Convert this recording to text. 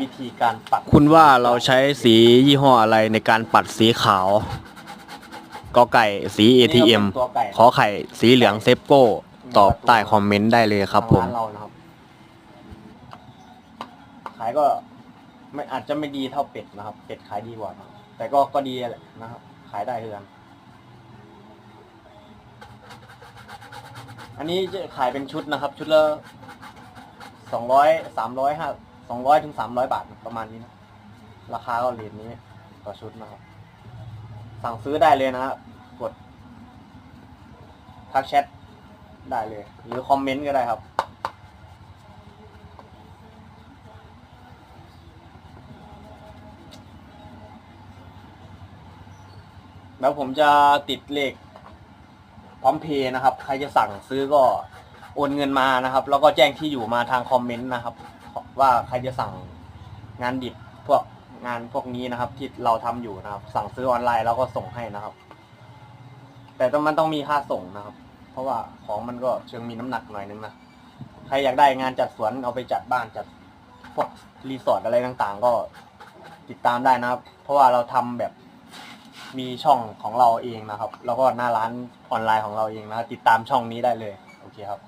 วิธีการปัดคุณว่าเราใช้สียี่ห้ออะไรในการปัดสีขาวกอไก่สี ATM ตัวไก่ขอไข่สีเหลืองเซฟโก้ ตอบใต้คอมเมนต์ได้เลยครับผมทางานเรานะครับขายก็ไม่อาจจะไม่ดีเท่าเป็ดนะครับ เป็ดขายดีกว่านะครับแต่ก็ก็ดีแหละนะครับ ขายได้เท่ากันอันนี้จะขายเป็นชุดนะครับ ชุดละสองร้อยสามร้อยห้า สองร้อยถึงสามร้อยบาทประมาณนี้นะราคาก็เรทนี้ต่อชุดนะครับ สั่งซื้อได้เลยนะครับกดทักแชทได้เลย หรือคอมเมนต์ก็ได้ครับแล้วผมจะติดเลขพร้อมเพย์นะครับ ใครจะสั่งซื้อก็โอนเงินมานะครับ แล้วก็แจ้งที่อยู่มาทางคอมเมนต์นะครับ ว่าใครจะสั่งงานดิบพวกงานพวกนี้นะครับ ที่เราทำอยู่นะครับ สั่งซื้อออนไลน์แล้วก็ส่งให้นะครับ แต่ต้องมันต้องมีค่าส่งนะครับ เพราะว่าของมันก็เชิงมีน้ำหนักหน่อยนึงนะใครอยากได้งานจัดสวนเอาไปจัดบ้านจัดพวกรีสอร์ทอะไรต่างๆ ก็ติดตามได้นะครับ เพราะว่าเราทำแบบมีช่องของเราเองนะครับ แล้วก็หน้าร้านออนไลน์ของเราเองนะครับติดตามช่องนี้ได้เลย โอเคครับ